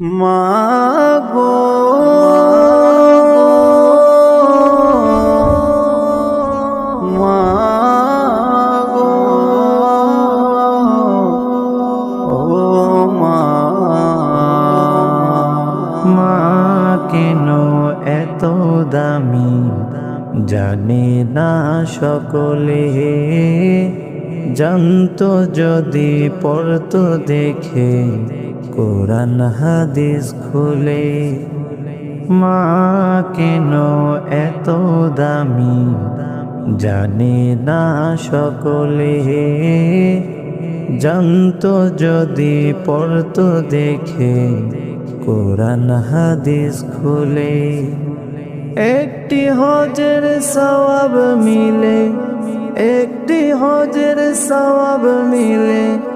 মাগো। মাগো। ও মা। মা কেন এত দামি? জানে না সকলে। জানতো যদি পড়তো দেখে। কোরআন হাদিস খুলে, মা কেন এত দামি? জানে না সকলে। জানতো যদি পড়তো দেখে, কোরআন হাদিস খুলে। একটি হজের সওয়াব মিলে, একটি হজের সওয়াব মিলে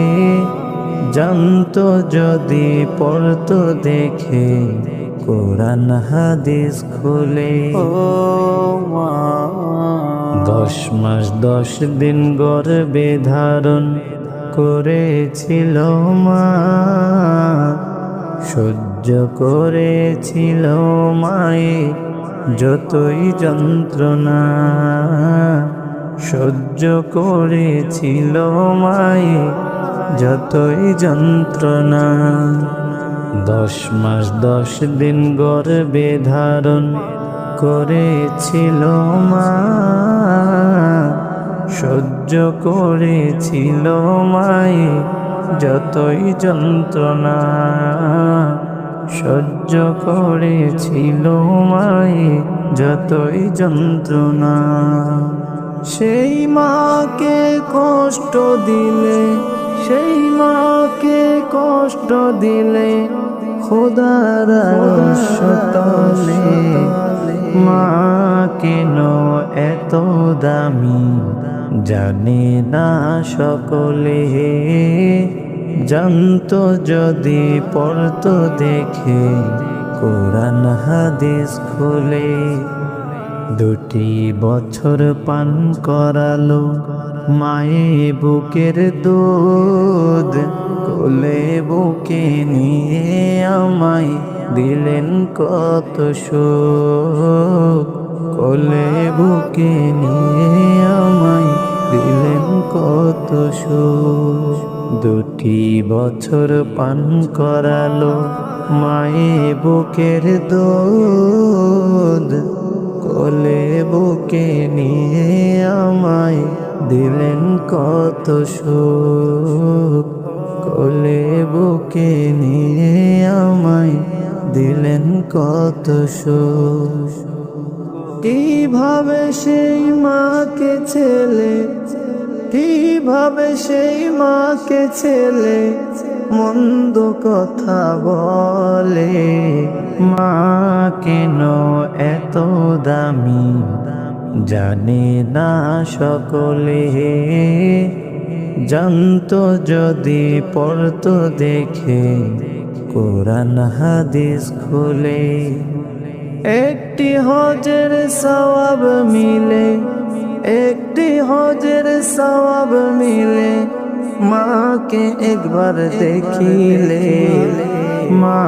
জানতো যদি পড়তো দেখে কোরআন হাদিস খুলে। ও মা। দশ মাস দশ দিন গর্বে ধারণ করেছিল মা। সহ্য করেছিল মায়ে যতই যন্ত্রণা। সহ্য করেছিল মায়ে যতই যন্ত্রণা, দশ মাস, দশ দিন গর্বে ধারণ করেছিল মা। সহ্য করেছিল মায়ে যতই যন্ত্রণা, সহ্য করেছিল মায়ে যতই যন্ত্রণা। সেই মাকে কষ্ট দিলে, সেই মাকে কষ্ট দিলে, খোদার তলে মা কেন এত দামি। জানে না সকলে, জানতো যদি পড়তো দেখে, কোরআন হাদিস খুলে। দুটি বছর পান করালো মায়ে বুকের দুধ, কোলে বুকে নিয়ে আমায় দিলেন কত সুখ। কোলে বুকে নিয়ে আমায় দিলেন কত সুখ। দুটি বছর পান করালো মায়ে বুকের দুধ কোলে বুকে নিয়ে আমায় দিলেন কত সুখ। কোলে বুকে নিয়ে আমায় দিলেন কত সুখ। কীভাবে সেই মাকে ছেলে, কীভাবে সেই মাকে ছেলে, মন্দ কথা বলে, মা কেন এত দামি, জানে না সকলে। জানতো যদি পড়তো দেখে, কোরআন হাদিস খুলে। একটি হজের সওয়াব মিলে, একটি হজের সওয়াব মিলে, মাকে একবার দেখিলে। মা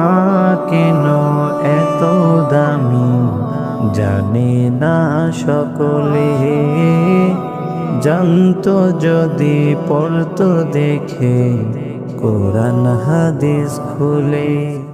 কেন এত দামি? জানে না সকলে। জানতো যদি পড়তো দেখে কোরআন হাদিস খুলে।